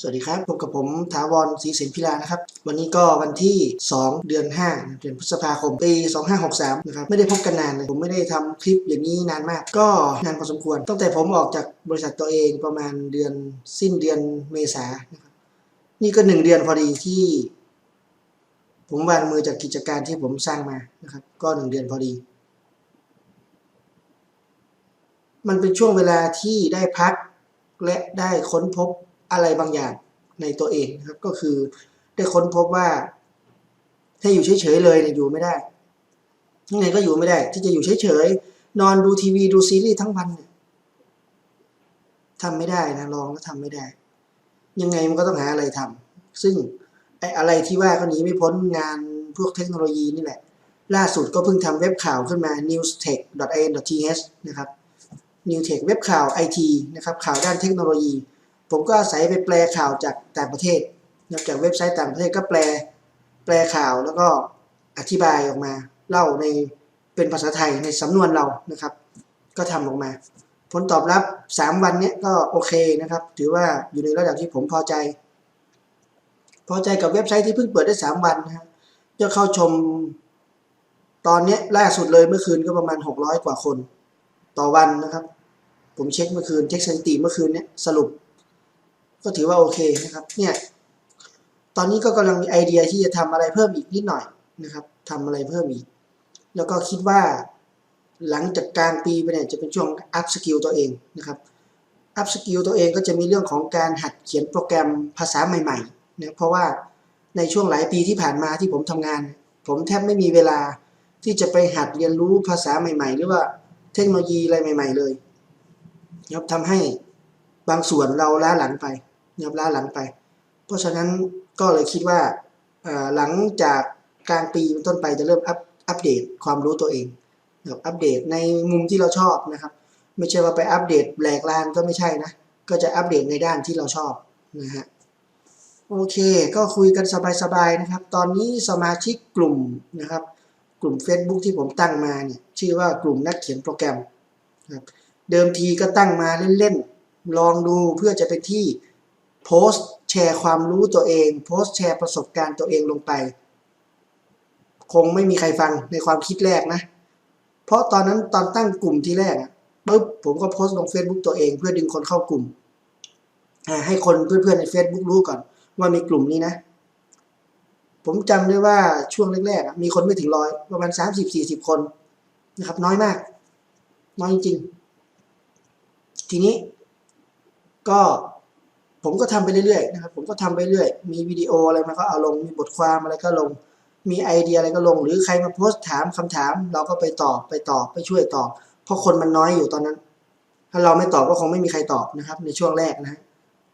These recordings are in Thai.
สวัสดีครับพบกับผมถาวรศรีสินพิลานะครับ วันนี้ก็วันที่ 2 เดือน 5 เดือนพฤษภาคม ปี 2563 นะครับ ไม่ได้พบกันนานเลย ผมไม่ได้ทำคลิปอย่างนี้นานมาก ก็นานพอสมควร ตั้งแต่ผมออกจากบริษัทตัวเองประมาณเดือนสิ้นเดือนเมษานะครับ นี่ก็หนึ่งเดือนพอดีที่ ผมวางมือจากกิจการที่ผมสร้างมานะครับ ก็หนึ่งเดือนพอดี มันเป็นช่วงเวลาที่ได้พักและได้ค้นพบ อะไรบางอย่างในตัวเองนะครับ ก็คือได้ค้นพบว่า ถ้าอยู่เฉยๆเลยเนี่ยอยู่ไม่ได้ยังไงก็อยู่ไม่ได้ ที่จะอยู่เฉยๆนอนดูทีวีดูซีรีส์ทั้งวันเนี่ยทำไม่ได้นะลองแล้วทำไม่ได้ ยังไงมันก็ต้องหาอะไรทำซึ่งไอ้อะไรที่ว่าก็หนีไม่พ้นงานพวกเทคโนโลยีนี่แหละ ล่าสุดก็เพิ่งทำเว็บข่าวขึ้นมา newstech.in.th นะครับ newtech เว็บข่าวไอทีนะครับข่าวด้านเทคโนโลยี ผมก็อาศัยไปแปลข่าวจากต่างประเทศนะจากเว็บไซต์ต่างประเทศก็แปลแปลข่าวแล้วก็อธิบายออกมา เล่าในเป็นภาษาไทยในสำนวนเรานะครับ ก็ทำออกมา ผลตอบรับ 3 วันเนี้ยก็โอเคนะครับ ถือว่าอยู่ในระดับที่ผมพอใจ พอใจกับเว็บไซต์ที่เพิ่งเปิดได้ 3 วันนะครับยอดเข้าชมตอนนี้ล่าสุดเลยเมื่อคืนก็ประมาณ 600 กว่าคน ต่อวันนะครับ ผมเช็คเมื่อคืนเช็คสถิติเมื่อคืนเนี้ยสรุป ก็ถือว่าโอเคนะครับเนี่ยตอนนี้ก็กำลังมีไอเดียที่จะทำอะไรเพิ่มอีกนิดหน่อยนะครับทำอะไรเพิ่มอีก แล้วก็คิดว่าหลังจากกลางปีไปเนี่ยจะเป็นช่วงอัพสกิลตัวเองนะครับอัพสกิลตัวเองก็จะมีเรื่องของการหัดเขียนโปรแกรมภาษาใหม่ๆนะเพราะว่าในช่วงหลายปีที่ผ่านมาที่ผมทำงาน ผมแทบไม่มีเวลาที่จะไปหัดเรียนรู้ภาษาใหม่ ๆ หรือว่าเทคโนโลยีอะไรใหม่ ๆ เลยนะครับทำให้บางส่วนเราล้าหลังไป นะครับล้าหลังไป เพราะฉะนั้นก็เลยคิดว่าหลังจากกลางปีเป็นต้นไปจะเริ่มอัปอัปเดตความรู้ตัวเองนะครับอัปเดตในมุมที่เราชอบนะครับ ไม่ใช่ว่าไปอัปเดตแหลกลานก็ไม่ใช่นะ ก็จะอัปเดตในด้านที่เราชอบนะฮะโอเค ก็คุยกันสบายๆนะครับ ตอนนี้สมาชิกกลุ่มนะครับ กลุ่ม Facebook ที่ผมตั้งมาเนี่ยชื่อว่ากลุ่มนักเขียนโปรแกรมครับเดิมทีก็ตั้งมาเล่นๆ ลองดูเพื่อจะเป็นที่ โพสต์แชร์ความรู้ตัวเอง โพสต์แชร์ประสบการณ์ตัวเองลงไป คงไม่มีใครฟังในความคิดแรกนะ เพราะตอนนั้นตอนตั้งกลุ่มที่แรกอะปุ๊บผมก็โพสต์ลง Facebook ตัวเองเพื่อดึงคนเข้ากลุ่ม ให้คนเพื่อนๆใน Facebook รู้ก่อน ว่ามีกลุ่มนี้นะ ผมจำได้ว่าช่วงแรกๆมีคนไม่ถึงร้อยประมาณสามสิบสี่สิบคนนะครับ น้อยมาก น้อยจริง ๆ ทีนี้ก็ ผมก็ทำไปเรื่อยๆนะครับผมก็ทำไปเรื่อยมีวิดีโออะไรมาก็เอาลงมีบทความอะไรก็ลง มีไอเดียอะไรก็ลง หรือใครมาโพสต์ถามคำถาม เราก็ไปตอบไปตอบไปช่วยตอบ เพราะคนมันน้อยอยู่ตอนนั้น ถ้าเราไม่ตอบก็คงไม่มีใครตอบนะครับ ในช่วงแรกนะ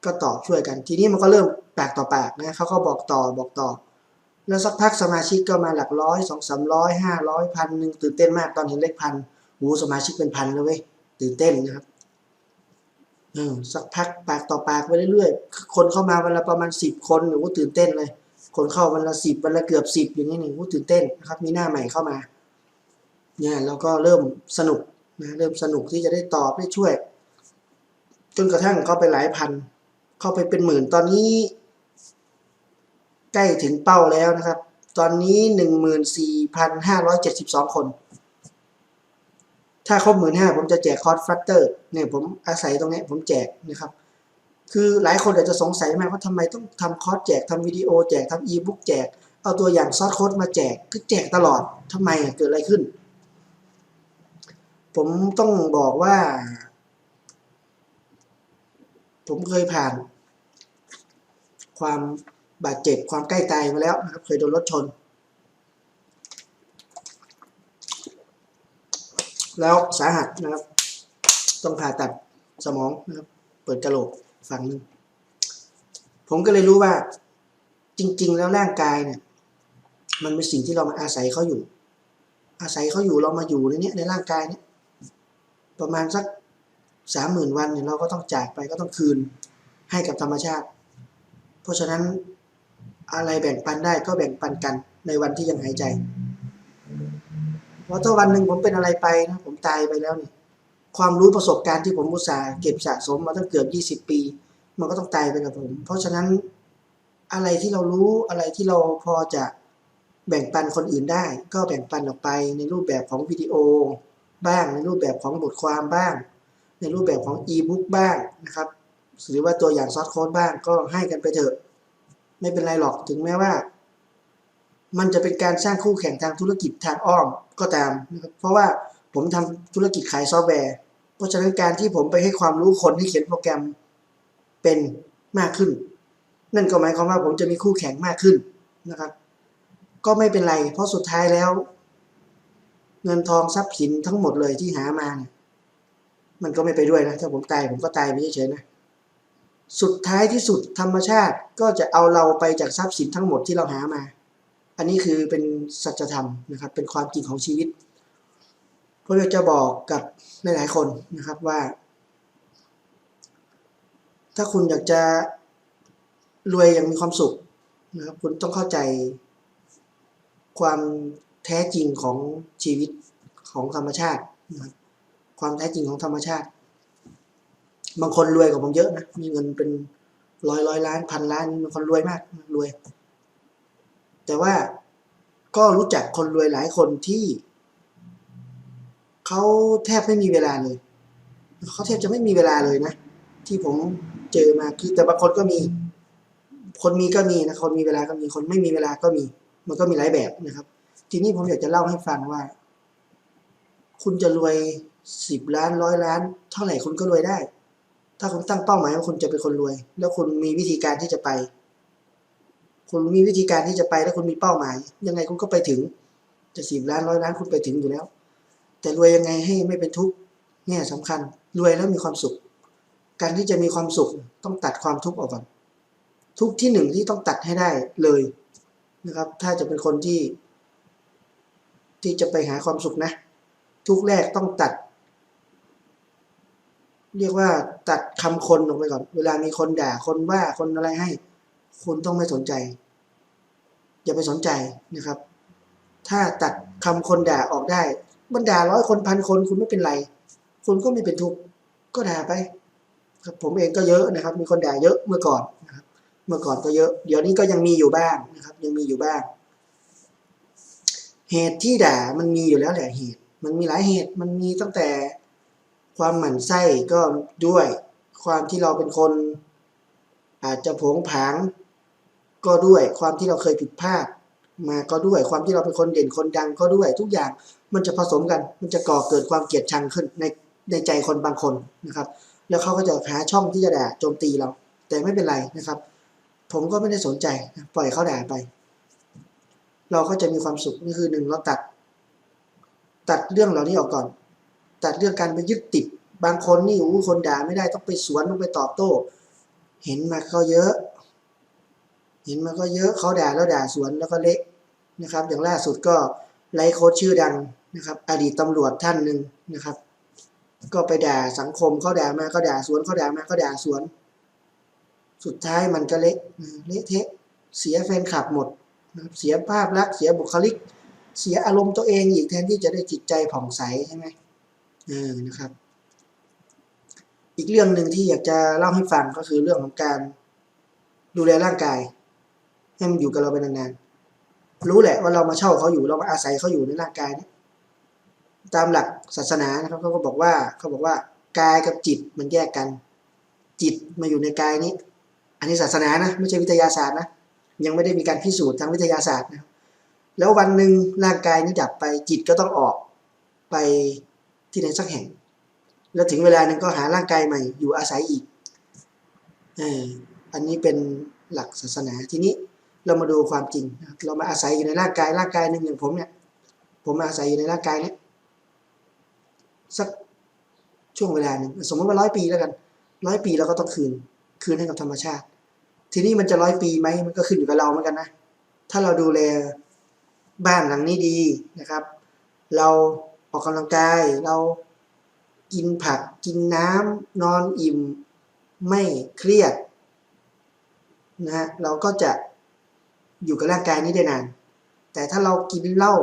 ก็ตอบช่วยกัน ทีนี้มันก็เริ่มปากต่อปากนะเขาก็บอกต่อบอกต่อ แล้วสักพักสมาชิกก็มาหลักร้อยสองสามร้อยห้าร้อยพันหนึ่งตื่นเต้นมากตอนเห็นเลขพันหูสมาชิกเป็นพันแล้วเว้ยตื่นเต้นนะครับ สักพักปากต่อปากไปเรื่อยๆ คนเข้ามาวันละประมาณสิบคนหนูก็ตื่นเต้นเลย คนเข้าวันละสิบวันละเกือบสิบอย่างนี้หนี่ก็ตื่นเต้นนะครับ มีหน้าใหม่เข้ามาเนี่ยเราก็เริ่มสนุกนะเริ่มสนุกที่จะได้ตอบได้ช่วย จนกระทั่งเข้าไปหลายพัน เข้าไปเป็นหมื่นตอนนี้ ใกล้ถึงเป้าแล้วนะครับ ตอนนี้หนึ่งหมื่นสี่พันห้าร้อยเจ็ดสิบสองคน ถ้าครบหมื่นห้าผมจะแจกคอร์สฟลัตเตอร์เนี่ยผมอาศัยตรงนี้ผมแจกนะครับคือหลายคนอาจจะสงสัยมากว่าทำไมต้องทำคอร์สแจกทำวิดีโอแจกทำอีบุ๊กแจก เอาตัวอย่างซอสโค้ดมาแจกคือแจกตลอดทำไมเกิดอะไรขึ้น ผมต้องบอกว่า ผมเคยผ่าน ความบาดเจ็บความใกล้ตายมาแล้วนะครับเคยโดนรถชน แล้วสาหัสนะครับ ต้องผ่าตัดสมองนะครับ เปิดกระโหลกฝั่งหนึ่งผมก็เลยรู้ว่า จริง ๆ แล้วร่างกายเนี่ย มันเป็นสิ่งที่เรามาอาศัยเขาอยู่ อาศัยเขาอยู่เรามาอยู่ในนี้ในร่างกายเนี้ยประมาณสักสามหมื่นวันเนี่ยเราก็ต้องจากไปก็ต้องคืนให้กับธรรมชาติ เพราะฉะนั้นอะไรแบ่งปันได้ก็แบ่งปันกันในวันที่ยังหายใจ เพราะถ้าวันหนึ่งผมเป็นอะไรไปนะผมตายไปแล้วเนี่ยความรู้ประสบการณ์ที่ผมอุตส่าห์เก็บสะสมมาตั้งเกือบยี่สิบปี มันก็ต้องตายไปกับผม เพราะฉะนั้นอะไรที่เรารู้อะไรที่เราพอจะแบ่งปันคนอื่นได้ ก็แบ่งปันออกไปในรูปแบบของวิดีโอ บ้างในรูปแบบของบทความบ้าง ในรูปแบบของอีบุ๊กบ้างนะครับหรือว่าตัวอย่างซอสโค้ดบ้างก็ให้กันไปเถอะ ไม่เป็นไรหรอกถึงแม้ว่า มันจะเป็นการสร้างคู่แข่งทางธุรกิจทางอ้อมก็ตามนะครับเพราะว่าผมทำธุรกิจขายซอฟต์แวร์ เพราะฉะนั้นการที่ผมไปให้ความรู้คนที่เขียนโปรแกรมเป็นมากขึ้น นั่นก็หมายความว่าผมจะมีคู่แข่งมากขึ้นนะครับ ก็ไม่เป็นไร เพราะสุดท้ายแล้ว เงินทองทรัพย์สินทั้งหมดเลยที่หามาเนี่ยมันก็ไม่ไปด้วยนะ ถ้าผมตายผมก็ตายไปเฉยๆนะสุดท้ายที่สุดธรรมชาติก็จะเอาเราไปจากทรัพย์สินทั้งหมดที่เราหามา อันนี้คือเป็นสัจธรรมนะครับ เป็นความจริงของชีวิตผมอยาจะบอกกับหลายๆคนนะครับว่า ถ้าคุณอยากจะรวยอย่างมีความสุขนะครับ คุณต้องเข้าใจ ความแท้จริงของชีวิตของธรรมชาตินะครับความแท้จริงของธรรมชาติ บางคนรวยกว่าผมเยอะนะ มีเงินเป็นร้อยร้อยล้านพันล้านบางคนรวยมากรวย แต่ว่าก็รู้จักคนรวยหลายคนที่เขาแทบไม่มีเวลาเลยเขาแทบจะไม่มีเวลาเลยนะ ที่ผมเจอมาคือแต่บางคนก็มี คนมีก็มีนะคนมีเวลาก็มีคนไม่มีเวลาก็มี มันก็มีหลายแบบนะครับ ทีนี้ผมอยากจะเล่าให้ฟังว่า คุณจะรวยสิบล้านร้อยล้าน เท่าไหร่คุณก็รวยได้ ถ้าคุณตั้งเป้าหมายว่าคุณจะเป็นคนรวย แล้วคุณมีวิธีการที่จะไป คุณมีวิธีการที่จะไปแล้วคุณมีเป้าหมาย ยังไงคุณก็ไปถึง จะสิบล้านร้อยล้านคุณไปถึงอยู่แล้ว แต่รวยยังไงให้ไม่เป็นทุกข์เนี่ยสำคัญ รวยแล้วมีความสุข การที่จะมีความสุขต้องตัดความทุกข์ออกก่อน ทุกข์ที่หนึ่งที่ต้องตัดให้ได้เลยนะครับ ถ้าจะเป็นคนที่ ที่จะไปหาความสุขนะ ทุกข์แรกต้องตัด เรียกว่าตัดคำคนออกไปก่อน เวลามีคนด่าคนว่าคนอะไรให้ คุณต้องไม่สนใจ อย่าไปสนใจนะครับ ถ้าตัดคำคนด่าออกได้บรรดาร้อยคนพันคนคุณไม่เป็นไร คุณก็ไม่เป็นทุกข์ก็ด่าไป ครับผมเองก็เยอะนะครับ มีคนด่าเยอะเมื่อก่อนนะครับ เมื่อก่อนก็เยอะ เดี๋ยวนี้ก็ยังมีอยู่บ้างนะครับ ยังมีอยู่บ้าง เหตุที่ด่ามันมีอยู่แล้วแหละเหตุ มันมีหลายเหตุมันมีตั้งแต่ความหมั่นไส้ก็ด้วยความที่เราเป็นคน อาจจะผงผาง ก็ด้วยความที่เราเคยผิดพลาดมาก็ด้วยความที่เราเป็นคนเด่นคนดังก็ด้วย ทุกอย่างมันจะผสมกัน มันจะก่อเกิดความเกลียดชังขึ้นในในใจคนบางคนนะครับ แล้วเขาก็จะหาช่องที่จะด่าโจมตีเรา แต่ไม่เป็นไรนะครับ ผมก็ไม่ได้สนใจปล่อยเขาด่าไป เราก็จะมีความสุขนี่คือหนึ่งเราตัด ตัดเรื่องเหล่านี้ออกก่อน ตัดเรื่องการไปยึดติดบางคนนี่อู้คนด่าไม่ได้ต้องไปสวนต้องไปตอบโต้ เห็นมาก็เยอะ ห็นมาก็เยอะเขาด่าแล้วด่าสวนแล้วก็เละนะครับ อย่างล่าสุดก็ไลฟ์โค้ชชื่อดังนะครับ อดีตตำรวจท่านหนึ่งนะครับ ก็ไปด่าสังคมเขาด่ามาเขาด่าสวนเขาด่ามาเขาด่าสวน สุดท้ายมันก็เละเละเทะเสียแฟนคลับหมดนะเสียภาพลักษณ์เสียบุคลิก เสียอารมณ์ตัวเองอีกแทนที่จะได้จิตใจผ่องใสใช่ไหมเออนะครับ อีกเรื่องหนึ่งที่อยากจะเล่าให้ฟังก็คือเรื่องของการดูแลร่างกาย ให้มันอยู่กับเราไปนานๆ รู้แหละว่าเรามาเช่าเขาอยู่เรามาอาศัยเขาอยู่ในร่างกายเนี่ยตามหลักศาสนานะครับเขาก็บอกว่าเขาบอกว่ากายกับจิตมันแยกกัน จิตมาอยู่ในกายนี้ อันนี้ศาสนานะไม่ใช่วิทยาศาสตร์นะยังไม่ได้มีการพิสูจน์ทางวิทยาศาสตร์นะแล้ววันหนึ่งร่างกายนี้ดับไปจิตก็ต้องออกไปที่ไหนสักแห่ง แล้วถึงเวลาหนึ่งก็หาร่างกายใหม่อยู่อาศัยอีกอออันนี้เป็นหลักศาสนาทีนี้ เรามาดูความจริง เรามาอาศัยอยู่ในร่างกายร่างกายหนึ่งอย่างผมเนี่ย ผมมาอาศัยอยู่ในร่างกายเนี้ยสักช่วงเวลาหนึ่งสมมติว่าร้อยปีแล้วกันร้อยปีเราก็ต้องคืน คืนให้กับธรรมชาติ ทีนี้มันจะร้อยปีไหมมันก็ขึ้นอยู่กับเราเหมือนกันนะ ถ้าเราดูแลบ้านหลังนี้ดีนะครับ เราออกกำลังกายเรากินผักกินน้ำนอนอิ่มไม่เครียดนะฮะเราก็จะ อยู่กับร่างกายนี้ได้นาน แต่ถ้าเรากินเหล้า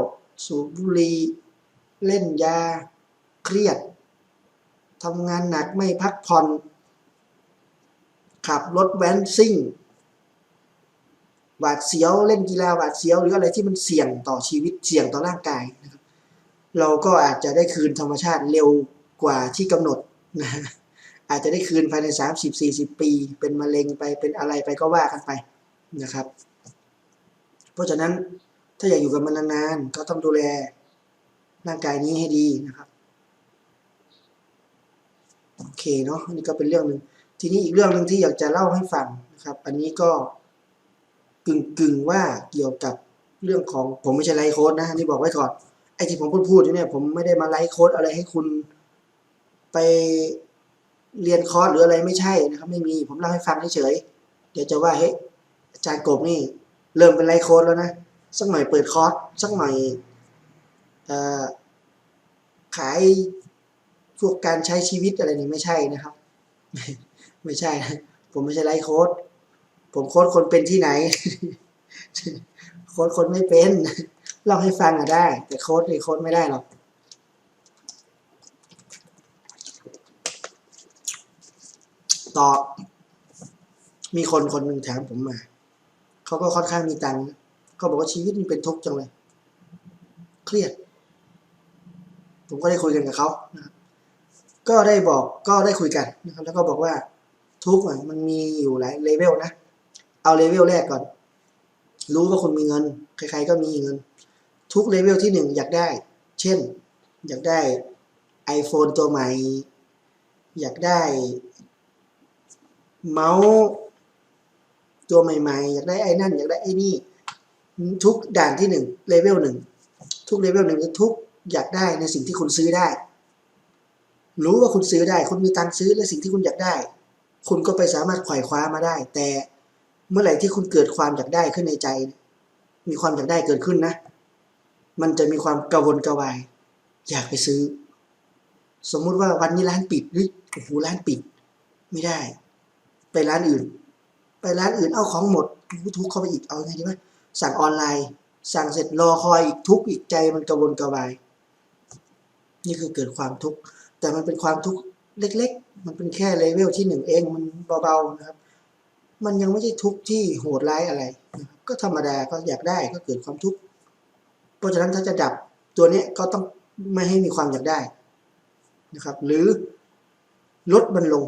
สูบบุหรี่เล่นยาเครียดทำงานหนักไม่พักผ่อน ขับรถแว้นซิ่งหวาดเสียวเล่นกีฬาหวาดเสียวหรืออะไรที่มันเสี่ยงต่อชีวิตเสี่ยงต่อร่างกายนะครับ เราก็อาจจะได้คืนธรรมชาติเร็วกว่าที่กำหนดนะอาจจะได้คืนภายในสามสิบสี่สิบปี เป็นมะเร็งไปเป็นอะไรไปก็ว่ากันไปนะครับ เพราะฉะนั้นถ้าอยากอยู่กับมันนานๆก็ต้องดูแลร่างกายนี้ให้ดีนะครับโอเคเนาะนนี้ก็เป็นเรื่องหนึ่งทีนี้อีกเรื่องหนึ่งที่อยากจะเล่าให้ฟังนะครับ อันนี้ก็กึ่งกึ่งๆว่าเกี่ยวกับเรื่องของผมไม่ใช่ไลฟ์โค้ดนะนี่บอกไว้ก่อนไอ้ที่ผมพูดพูดอยู่เนี่ยผมไม่ได้มาไลฟ์โค้ดอะไรให้คุณไปเรียนคอร์สหรืออะไรไม่ใช่นะครับ ไม่มีผมเล่าให้ฟังเฉยเดี๋ยวจะว่าเฮ้ยอาจารย์กบนี่ เริ่มเป็นไลฟ์โค้ดแล้วนะ สักหน่อยเปิดคอร์สสักหน่อยอขายพวกการใช้ชีวิตอะไรนี่ไม่ใช่นะครับ ไม่ใช่นะผมไม่ใช่ไลฟ์โค้ดผมโค้ดคนเป็นที่ไหน โค้ดคนไม่เป็นเล่าให้ฟังอะได้ แต่โค้ดนี่โค้ดไม่ได้หรอกต่อมีคนคนหนึ่งถามผมมา เขาก็ค่อนข้างมีตังค์เขาบอกว่าชีวิตมันเป็นทุกข์จังเลย เครียด ผมก็ได้คุยกันกับเขานะครับก็ได้บอกก็ได้คุยกันนะครับ แล้วก็บอกว่าทุกข์มันมีอยู่หลายเลเวลนะ เอาเลเวลแรกก่อน รู้ว่าคุณมีเงิน ใครๆก็มีเงิน ทุกเลเวลที่หนึ่งอยากได้ เช่น อยากได้ iPhone ตัวใหม่ อยากได้ เมาส์ ตัวใหม่ๆ อยากได้ไอ้นั่น อยากได้ไอ้นี่ ทุกด่านที่หนึ่งเลเวลหนึ่งทุกเลเวลหนึ่งทุกอยากได้ในสิ่งที่คุณซื้อได้ รู้ว่าคุณซื้อได้ คุณมีตังซื้อและสิ่งที่คุณอยากได้ คุณก็ไปสามารถไขว่คว้ามาได้ แต่เมื่อไหร่ที่คุณเกิดความอยากได้ขึ้นในใจ มีความอยากได้เกิดขึ้นนะ มันจะมีความกระวนกระวาย อยากไปซื้อ สมมุติว่าวันนี้ร้านปิดเฮ้ยโอ้โหร้านปิด ไม่ได้ ไปร้านอื่น ไปร้านอื่นเอาของหมดทุกข์เข้าไปอีกเอาไงดีวะสั่งออนไลน์ สั่งเสร็จรอคอยอีกทุกข์อีกใจมันกระวนกระวาย นี่คือเกิดความทุกข์แต่มันเป็นความทุกข์เล็ก ๆ มันเป็นแค่เลเวลที่หนึ่งเองมันเบาๆนะครับ มันยังไม่ใช่ทุกข์ที่โหดร้ายอะไร ก็ธรรมดาก็อยากได้ก็เกิดความทุกข์เพราะฉะนั้นถ้าจะดับตัวเนี้ยก็ต้องไม่ให้มีความอยากได้นะครับ หรือลดมันลง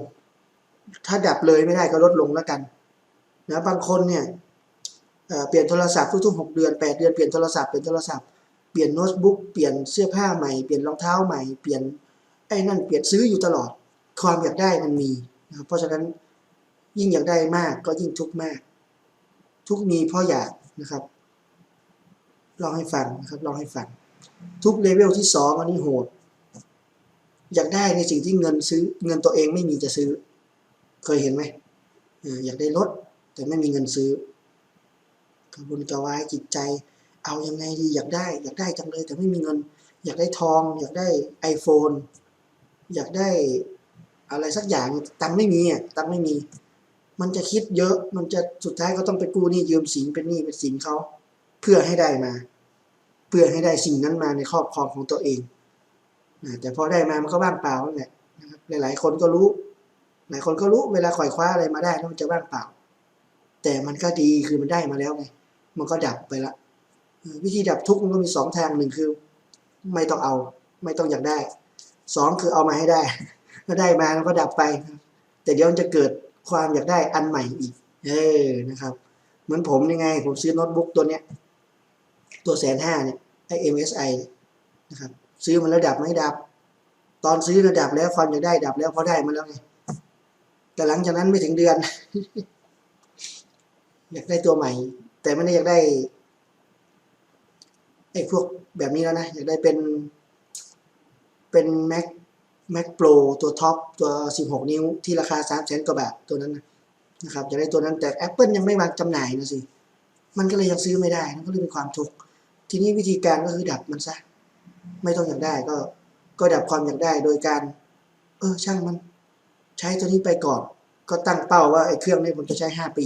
ถ้าดับเลยไม่ได้ก็ลดลงแล้วกัน นะบางคนเนี่ยเเปลี่ยนโทรศัพท์ทุกๆหกเดือนแปดเดือนเปลี่ยนโทรศัพท์เปลี่ยนโทรศัพท์เปลี่ยนโน้ตบุ๊กเปลี่ยนเสื้อผ้าใหม่เปลี่ยนรองเท้าใหม่เปลี่ยนไอ้นั่นเปลี่ยนซื้ออยู่ตลอด ความอยากได้มันมีนะเพราะฉะนั้นยิ่งอยากได้มากก็ยิ่งทุกข์มาก ทุกมีเพราะอยากนะครับลองให้ฟังนะครับลองให้ฟังทุกเลเวลที่สองอันนี้โหด อยากได้ในสิ่งที่เงินซื้อเงินตัวเองไม่มีจะซื้อ เคยเห็นไหมอยากได้รถ แต่ไม่มีเงินซื้อกระวนกระวายจิตใจ เอายังไงดีอยากได้ อยากได้จังเลย แต่ไม่มีเงิน อยากได้ทอง อยากได้ iPhone อยากได้อะไรสักอย่างตังไม่มีอะตังไม่มี มันจะคิดเยอะมันจะสุดท้ายก็ต้องไปกู้หนี้ยืมสินเป็นหนี้เป็นสินเขาเพื่อให้ได้มา เพื่อให้ได้สิ่งนั้นมาในครอบครองของตัวเองนะแต่พอได้มามันก็ว่างเปล่านั่นแหละนะครับหลายๆคนก็รู้ หลายคนก็รู้เวลาขวายคว้าอะไรมาได้แล้วมันจะว่างเปล่า แต่มันก็ดีคือมันได้มาแล้วไงมันก็ดับไปละวิธีดับทุกข์มันก็มีสองทางหนึ่งคือ ไม่ต้องเอา ไม่ต้องอยากได้สองคือเอามาให้ได้ถ้าได้มามันก็ดับไป แต่เดี๋ยวมันจะเกิดความอยากได้อันใหม่อีก เออนะครับ เหมือนผมยังไง ผมซื้อโน้ตบุ๊กตัวเนี้ย ตัวแสนห้าเนี่ยไอ MSI เนี่ยนะครับ ซื้อมันแล้วดับไม่ดับ ตอนซื้อระดับแล้วความอยากได้ดับแล้วเพราะได้มาแล้วไงแต่หลังจากนั้นไม่ถึงเดือน อยากได้ตัวใหม่ แต่ไม่ได้อยากได้ไอ้พวกแบบนี้แล้วนะ อยากได้เป็น เป็น Mac Mac Pro ตัวท็อปตัว 16 นิ้วที่ราคา3แสนกว่าบาทตัวนั้นนะนะครับอยากได้ตัวนั้นแต่ Apple ยังไม่วางจำหน่ายนะสิ มันก็เลยยังซื้อไม่ได้มันก็เลยเป็นความทุกข์ทีนี้วิธีการก็คือดับมันซะ ไม่ต้องอยากได้ก็ ก็ดับความอยากได้โดยการ เออช่างมัน ใช้ตัวนี้ไปก่อน ก็ตั้งเป้าว่าไอ้เครื่องนี้ผมจะใช้ห้าปี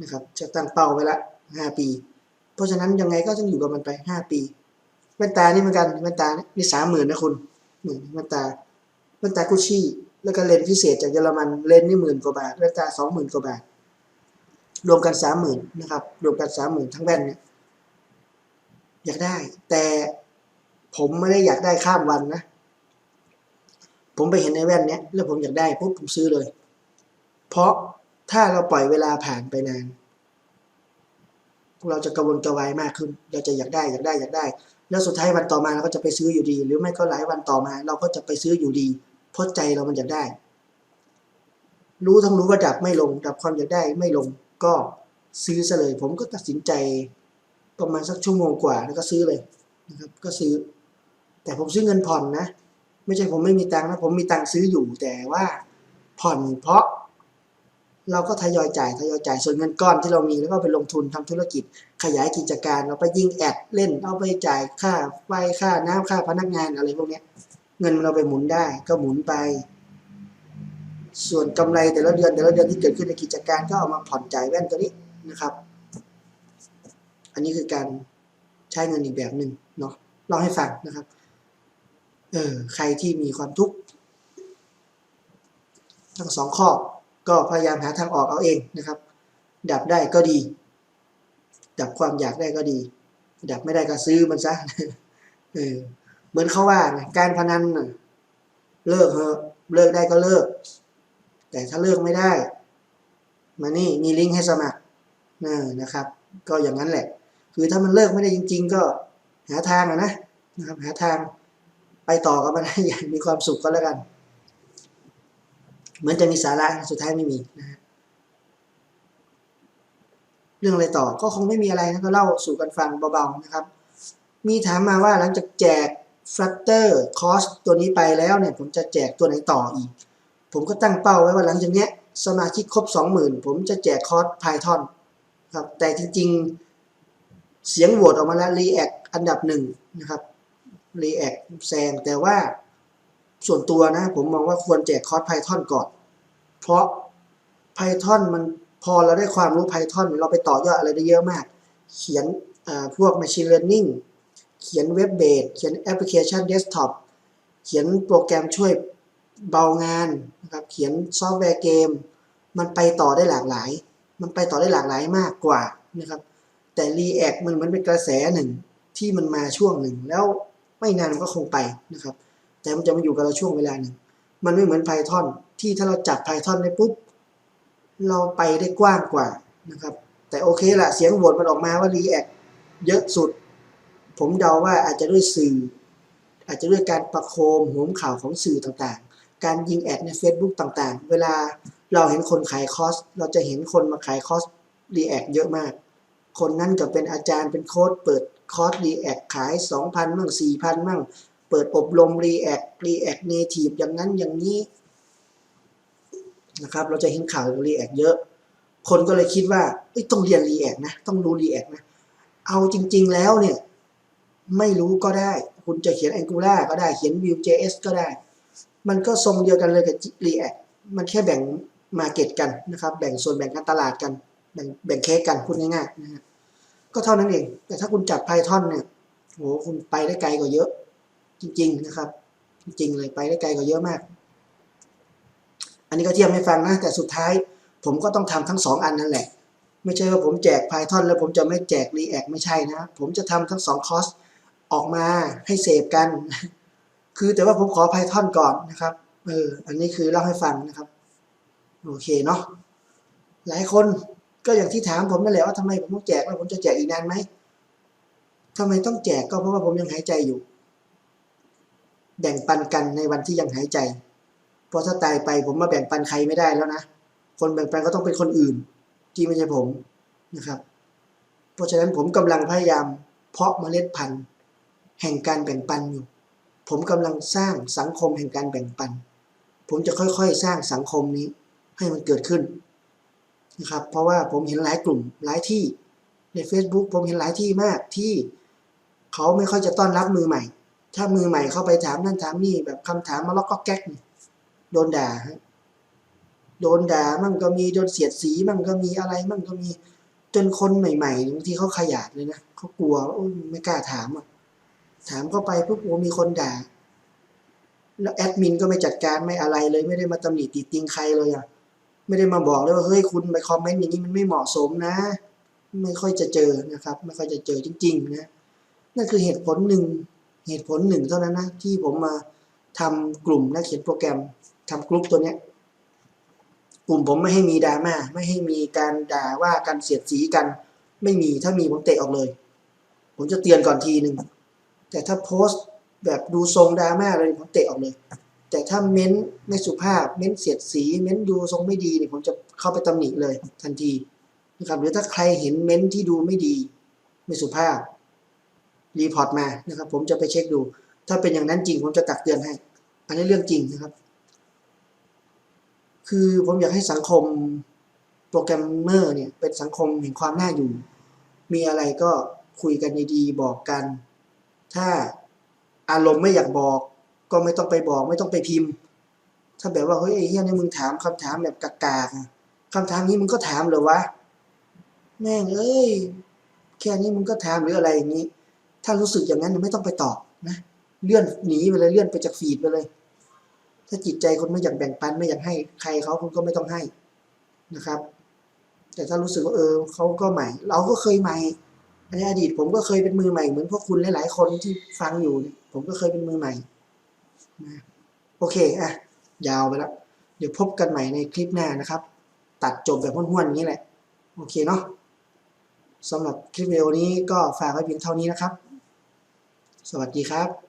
นะครับจะตั้งเป้าไว้ละห้าปี เพราะฉะนั้นยังไงก็ต้องอยู่กับมันไปห้าปีแว่นตานี่เหมือนกันแว่นตานี่สามหมื่นนะคุณหนึ่งแว่นตาแว่นตากุชชี่ แล้วก็เลนส์พิเศษจากเยอรมันเลนส์นี่หมื่นกว่าบาทแว่นตาสองหมื่นกว่าบาท รวมกันสามหมื่นนะครับ รวมกันสามหมื่นทั้งแว่นเนี่ยอยากได้ แต่ผมไม่ได้อยากได้ข้ามวันนะ ผมไปเห็นในแว่นเนี้ยแล้วผมอยากได้ปุ๊บผมซื้อเลย เพราะ ถ้าเราปล่อยเวลาผ่านไปนาน เราจะกระวนกระวายมากขึ้น เราจะอยากได้อยากได้อยากได้ แล้วสุดท้ายวันต่อมาเราก็จะไปซื้ออยู่ดี หรือไม่ก็หลายวันต่อมา เราก็จะไปซื้ออยู่ดีเพราะใจเรามันอยากได้ รู้ทั้งรู้ว่าดับไม่ลง ดับความอยากได้ไม่ลง ก็ซื้อซะเลย ผมก็ตัดสินใจประมาณสักชั่วโมงกว่าแล้วก็ซื้อเลยนะครับ ก็ซื้อ แต่ผมซื้อเงินผ่อนนะ ไม่ใช่ผมไม่มีตังค์นะ ผมมีตังค์ซื้ออยู่แต่ว่าผ่อนเพราะ เราก็ทยอยจ่ายทยอยจ่ายส่วนเงินก้อนที่เรามีแล้วก็ไปลงทุนทำธุรกิจ ขยายกิจการเราไปยิงแอดเล่น เอาไปจ่ายค่าไฟค่าน้ำค่าพนักงานอะไรพวกนี้เงินเราไปหมุนได้ก็หมุนไป ส่วนกำไรแต่ละเดือนแต่ละเดือนที่เกิดขึ้นในกิจการก็เอามาผ่อนจ่ายแว่นตัวนี้นะครับ อันนี้คือการใช้เงินอีกแบบหนึ่งเนาะเล่าให้ฟังนะครับเออใครที่มีความทุกข์ทั้งสองข้อ ก็พยายามหาทางออกเอาเองนะครับ ดับได้ก็ดี ดับความอยากได้ก็ดี ดับไม่ได้ก็ซื้อมันซะเออเหมือนเขาว่าการพนันเลิกเถอะเลิกได้ก็เลิก แต่ถ้าเลิกไม่ได้ มานี่มีลิงก์ให้สมัครนะนะครับ ก็อย่างนั้นแหละ คือถ้ามันเลิกไม่ได้จริง ๆ ก็หาทางนะนะครับ หาทางไปต่อกับมันให้อย่างมีความสุขก็แล้วกัน เหมือนจะมีสาระสุดท้ายไม่มีนะฮะเรื่องอะไรต่อก็คงไม่มีอะไรนะก็เล่าสู่กันฟังเบาๆนะครับ มีถามมาว่าหลังจากแจก Flutter Course ตัวนี้ไปแล้วเนี่ย ผมจะแจกตัวไหนต่ออีก ผมก็ตั้งเป้าไว้ว่าหลังจากเนี้ยสมาชิกครบ 20,000 ผมจะแจกคอร์ส Python ครับแต่จริงๆ เสียงโหวตออกมาแล้ว React อันดับหนึ่งนะครับ React แซงแต่ว่า ส่วนตัวนะผมมองว่าควรแจกคอร์ส Python ก่อน เพราะ Python มันพอเราได้ความรู้ Python เราไปต่อยอดอะไรได้เยอะมาก เขียนพวก Machine Learning เขียนเว็บเบสเขียนแอปพลิเคชันเดสก์ท็อปเขียนโปรแกรมช่วยเบางานนะครับเขียนซอฟต์แวร์เกม มันไปต่อได้หลากหลาย มันไปต่อได้หลากหลายมากกว่านะครับแต่ React มันเหมือนเป็นกระแสหนึ่งที่มันมาช่วงหนึ่ง แล้วไม่นานมันก็คงไปนะครับ แต่มันจะมาอยู่กับเราช่วงเวลาหนึ่งมันไม่เหมือน Python ที่ถ้าเราจับ Python ได้ปุ๊บเราไปได้กว้างกว่านะครับ แต่โอเคละเสียงโหวตมันออกมาว่า React เยอะสุด ผมเดาว่าอาจจะด้วยสื่อ อาจจะด้วยการประโคมโหมข่าวของสื่อต่างๆ การยิงแอดใน Facebook ต่างๆ เวลาเราเห็นคนขายคอร์สเราจะเห็นคนมาขายคอร์ส React เยอะมาก คนนั้นก็เป็นอาจารย์เป็นโค้ดเปิดคอร์ส React ขาย 2,000 มั่ง 4,000 มั่ง ปิดอบรม React React Native อย่างนั้นอย่างนี้นะครับเราจะเห็นข่าว React เยอะ คนก็เลยคิดว่าต้องเรียน React นะ ต้องรู้ React นะ เอาจริง ๆ แล้วเนี่ย ไม่รู้ก็ได้ คุณจะเขียน Angular ก็ได้เขียน Vue.js ก็ได้ มันก็ทรงเดียวกันเลยกับ React มันแค่แบ่ง Market กันนะครับ แบ่งส่วนแบ่งการตลาดกัน แบ่งแบ่งเค้กกันพูดง่ายๆนะฮะก็เท่านั้นเอง แต่ถ้าคุณจับ Python เนี่ยโหคุณไปได้ไกลกว่าเยอะ จริงๆนะครับ จริงเลยไปได้ไกลกว่าเยอะมาก อันนี้ก็เทียบให้ฟังนะแต่สุดท้าย ผมก็ต้องทำทั้งสองอันนั่นแหละ ไม่ใช่ว่าผมแจก Python แล้วผมจะไม่แจก React ไม่ใช่นะ ผมจะทำทั้งสองคอร์สออกมาให้เสพกัน คือแต่ว่าผมขอ Python ก่อนนะครับเอออันนี้คือเล่าให้ฟังนะครับ โอเคเนาะหลายคนก็อย่างที่ถามผมนั่นแหละว่าทำไมผมต้องแจกแล้วผมจะแจกอีกนานไหมทำไมต้องแจกก็เพราะว่าผมยังหายใจอยู่ แบ่งปันกันในวันที่ยังหายใจ เพราะถ้าตายไปผมมาแบ่งปันใครไม่ได้แล้วนะ คนแบ่งปันก็ต้องเป็นคนอื่น ที่ไม่ใช่ผมนะครับ เพราะฉะนั้นผมกำลังพยายาม เพาะเมล็ดพันธุ์ แห่งการแบ่งปันอยู่ ผมกำลังสร้างสังคมแห่งการแบ่งปัน ผมจะค่อยๆ สร้างสังคมนี้ให้มันเกิดขึ้นนะครับ เพราะว่าผมเห็นหลายกลุ่มหลายที่ใน Facebook ผมเห็นหลายที่มากที่เขาไม่ค่อยจะต้อนรับมือใหม่ ถ้ามือใหม่เข้าไปถามนั่นถามนี่แบบคำถามมาล็อกก็แก๊กโดนด่าฮะโดนด่ามั่งก็มีโดนเสียดสีมั่งก็มีอะไรมั่งก็มีจนคนใหม่ๆบางทีเขาขยาดเลยนะเขากลัวโอ้ไม่กล้าถามอะถามเข้าไปปุ๊บโอ้มีคนด่า แล้วแอดมินก็ไม่จัดการไม่อะไรเลย ไม่ได้มาตำหนิติติงใครเลยอะไม่ได้มาบอกเลยว่าเฮ้ยคุณไปคอมเมนต์อย่างนี้มันไม่เหมาะสมนะ ไม่ค่อยจะเจอนะครับ ไม่ค่อยจะเจอจริง ๆ นะนั่นคือเหตุผลหนึ่ง เหตุผลหนึ่งเท่านั้นนะ ที่ผมมาทำกลุ่มนักเขียนโปรแกรมทำกลุ่มตัวเนี้ยกลุ่มผมไม่ให้มีดราม่าไม่ให้มีการด่าว่ากันเสียดสีกัน ไม่มีถ้ามีผมเตะออกเลย ผมจะเตือนก่อนทีหนึ่งแต่ถ้าโพสต์แบบดูทรงดราม่าเลยผมเตะออกเลย แต่ถ้าเม้นไม่สุภาพ เม้นเสียดสี เม้นดูทรงไม่ดีเนี่ยผมจะเข้าไปตำหนิเลยทันทีนะครับหรือถ้าใครเห็นเม้นที่ดูไม่ดี ไม่สุภาพ รีพอร์ตมานะครับ ผมจะไปเช็คดู ถ้าเป็นอย่างนั้นจริงผมจะตักเตือนให้ อันนี้เรื่องจริงนะครับ คือผมอยากให้สังคมโปรแกรมเมอร์เนี่ย เป็นสังคมแห่งความน่าอยู่ มีอะไรก็คุยกันดีๆบอกกัน ถ้าอารมณ์ไม่อยากบอก ก็ไม่ต้องไปบอก ไม่ต้องไปพิมพ์ ถ้าแบบว่าเฮ้ยไอ้เฮียนี่มึงถามคำถามแบบกากๆอะคำถามนี้มึงก็ถามเหรอวะแม่งเอ้ยแค่นี้มึงก็ถามหรืออะไรอย่างนี้ ถ้ารู้สึกอย่างนั้นไม่ต้องไปตอบนะเลื่อนหนีไปเลยเลื่อนไปจากฟีดไปเลย ถ้าจิตใจคนไม่อยากแบ่งปันไม่อยากให้ใครเขาคุณก็ไม่ต้องให้นะครับ แต่ถ้ารู้สึกว่าเออเขาก็ใหม่ เราก็เคยใหม่ในอดีตผมก็เคยเป็นมือใหม่เหมือนพวกคุณหลายๆคนที่ฟังอยู่ผมก็เคยเป็นมือใหม่นะโอเคอะยาวไปแล้วเดี๋ยวพบกันใหม่ในคลิปหน้านะครับ ตัดจบแบบห้วนๆอย่างนี้แหละ โอเคเนาะสำหรับคลิปวิดีโอนี้ก็ฝากไว้เพียงเท่านี้นะครับ สวัสดีครับ